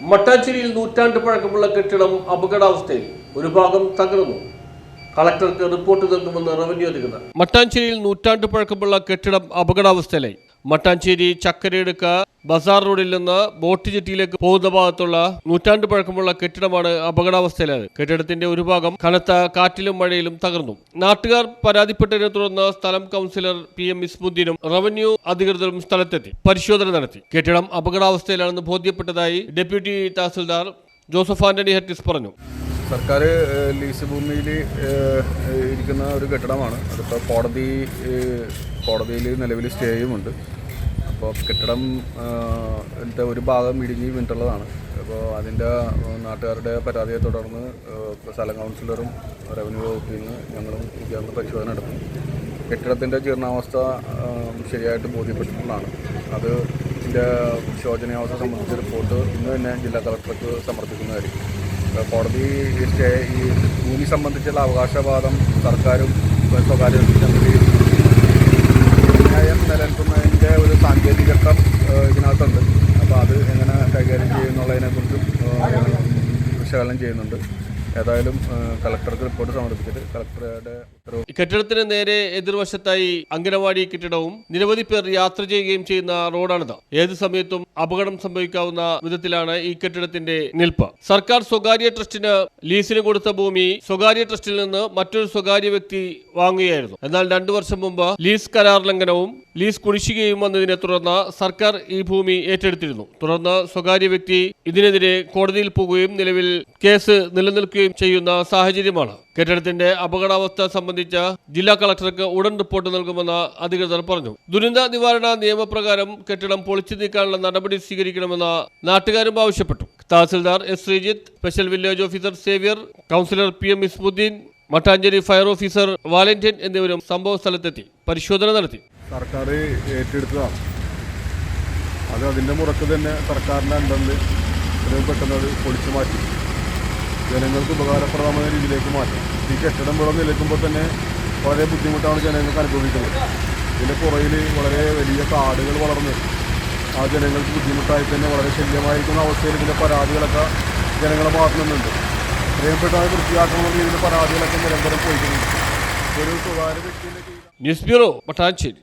മട്ടാഞ്ചേരിയിൽ നൂറ്റാണ്ട് പഴക്കമുള്ള കെട്ടിടം അപകടാവസ്ഥയിൽ ഒരു ഭാഗം തകർന്നു. കളക്ടർക്ക് റിപ്പോർട്ട് നൽകുമെന്ന് റവന്യൂ അധികൃതർ. മട്ടാഞ്ചേരിയിൽ നൂറ്റാണ്ട് പഴക്കമുള്ള കെട്ടിടം അപകടാവസ്ഥയിലായി. മട്ടാഞ്ചേരി ചക്കരയെടുക്ക ബസാർ റോഡിൽ നിന്ന് ബോട്ട് ജെട്ടിയിലേക്ക് പോകുന്ന ഭാഗത്തുള്ള നൂറ്റാണ്ട് പഴക്കമുള്ള കെട്ടിടമാണ് അപകടാവസ്ഥയിലായത് കെട്ടിടത്തിന്റെ ഒരു ഭാഗം കനത്ത കാറ്റിലും മഴയിലും തകർന്നു. നാട്ടുകാർ പരാതിപ്പെട്ടതിനെ തുടർന്ന് സ്ഥലം കൗൺസിലർ പി എം ഇസ്മുദ്ദീനും റവന്യൂ അധികൃതരും സ്ഥലത്തെത്തി പരിശോധന നടത്തി. കെട്ടിടം അപകടാവസ്ഥയിലാണെന്ന് ബോധ്യപ്പെട്ടതായി ഡെപ്യൂട്ടി തഹസിൽദാർ ജോസഫ് ആന്റണി ഹെറ്റിസ് പറഞ്ഞു. സർക്കാർ ലീസ് ഭൂമിയിൽ ഇരിക്കുന്ന ഒരു കെട്ടിടമാണ്. അതിപ്പോൾ കോടതി കോടതിയിൽ നിലവിൽ സ്റ്റേയുമുണ്ട് അപ്പോൾ കെട്ടിടം ഒരു ഭാഗം ഇടിഞ്ഞ് വീണിട്ടുള്ളതാണ്. അപ്പോൾ അതിന്റെ നാട്ടുകാരുടെ പരാതിയെ തുടർന്ന് സ്ഥലം കൗൺസിലറും റവന്യൂ വകുപ്പിൽ നിന്ന് ഞങ്ങളും ചേർന്ന് പരിശോധന നടത്തി. കെട്ടിടത്തിന്റെ ജീർണാവസ്ഥ ശരിയായിട്ട് ബോധ്യപ്പെട്ടിട്ടുള്ളതാണ്. അത് ഇതിന്റെ ശോചനീയാവസ്ഥ സംബന്ധിച്ച റിപ്പോർട്ട് ഇന്ന് തന്നെ ജില്ലാ കളക്ടർക്ക് സമർപ്പിക്കുന്നതായിരിക്കും. കോടതി ഈ സ്റ്റേ ഈ ഭൂമി സംബന്ധിച്ചുള്ള അവകാശവാദം സർക്കാരും സ്വകാര്യ നിലനിൽക്കുന്നതിന്റെ ഒരു സാങ്കേതിക ഘട്ടം ഇതിനകത്തുണ്ട്. അപ്പോൾ അത് എങ്ങനെ കൈകാര്യം ചെയ്യുന്നുള്ളതിനെക്കുറിച്ചും വിശകലനം ചെയ്യുന്നുണ്ട്. ഏതായാലും കളക്ടർക്ക് റിപ്പോർട്ട് സമർപ്പിച്ചിട്ട് കളക്ടറുടെ ഉത്തരവ് കെട്ടിടത്തിന് നേരെ എതിർവശത്തായി അംഗനവാടി കെട്ടിടവും നിരവധി പേർ യാത്ര ചെയ്യുകയും ചെയ്യുന്ന റോഡാണിത്. ഏത് സമയത്തും അപകടം സംഭവിക്കാവുന്ന വിധത്തിലാണ് ഈ കെട്ടിടത്തിന്റെ നിൽപ്പ്. സർക്കാർ സ്വകാര്യ ട്രസ്റ്റിന് ലീസിന് കൊടുത്ത ഭൂമി സ്വകാര്യ ട്രസ്റ്റിൽ നിന്ന് മറ്റൊരു സ്വകാര്യ വ്യക്തി വാങ്ങുകയായിരുന്നു. എന്നാൽ രണ്ടു വർഷം മുമ്പ് ലീസ് കരാർ ലംഘനവും ലീസ് കുടിശ്ശികയും വന്നതിനെ തുടർന്ന് സർക്കാർ ഈ ഭൂമി ഏറ്റെടുത്തിരുന്നു. തുടർന്ന് സ്വകാര്യ വ്യക്തി ഇതിനെതിരെ കോടതിയിൽ പോകുകയും നിലവിൽ കേസ് നിലനിൽക്കുകയും ചെയ്യുന്ന സാഹചര്യമാണ്. കെട്ടിടത്തിന്റെ അപകടാവസ്ഥ സംബന്ധിച്ച് ജില്ലാ കളക്ടർക്ക് ഉടൻ റിപ്പോർട്ട് നൽകുമെന്ന് അധികൃതർ പറഞ്ഞു. ദുരന്ത നിവാരണ നിയമപ്രകാരം കെട്ടിടം പൊളിച്ചു നീക്കാനുള്ള നടപടി സ്വീകരിക്കണമെന്ന് നാട്ടുകാരും ആവശ്യപ്പെട്ടു. Tahsildar S Sreejith special village officer Xavier councillor P M Ismudheen Mattancherry fire officer Valentine എന്നിവരും സംഭവ സ്ഥലത്തെത്തി പരിശോധന നടത്തി. സർക്കാർ ഏറ്റെടുത്തതാണ്. അത് അതിന്റെ മുറക്ക് തന്നെ സർക്കാരിന്റെ എത്രയും പെട്ടെന്ന് അത് പൊളിച്ചു മാറ്റി. ജനങ്ങൾക്ക് ഉപകാരപ്രദമായ രീതിയിലേക്ക് മാറ്റും ഈ കെട്ടിടം ഇവിടെ നിലയ്ക്കുമ്പോൾ തന്നെ വളരെ ബുദ്ധിമുട്ടാണ് ജനങ്ങൾക്ക് അനുഭവിക്കുന്നത്. ഇതിന്റെ പുറയിൽ വളരെ വലിയ കാടുകൾ വളർന്ന് ആ ജനങ്ങൾക്ക് ബുദ്ധിമുട്ടായി തന്നെ വളരെ ശല്യമായിരിക്കുന്ന അവസ്ഥയിൽ ഇതിന്റെ പരാതികളൊക്കെ ജനങ്ങളെ ഭാഗത്തു നിന്നുണ്ട് വൃത്തിയാക്കണമെന്ന് വൃത്തിയാക്കണമെന്ന രീതിയിൽ പരാതികളൊക്കെ നിരന്തരം പോയിട്ടുണ്ട് ഒരു സ്വകാര്യ വ്യക്തിന്റെ ന്യൂസ് ബ്യൂറോ മട്ടാഞ്ചേരി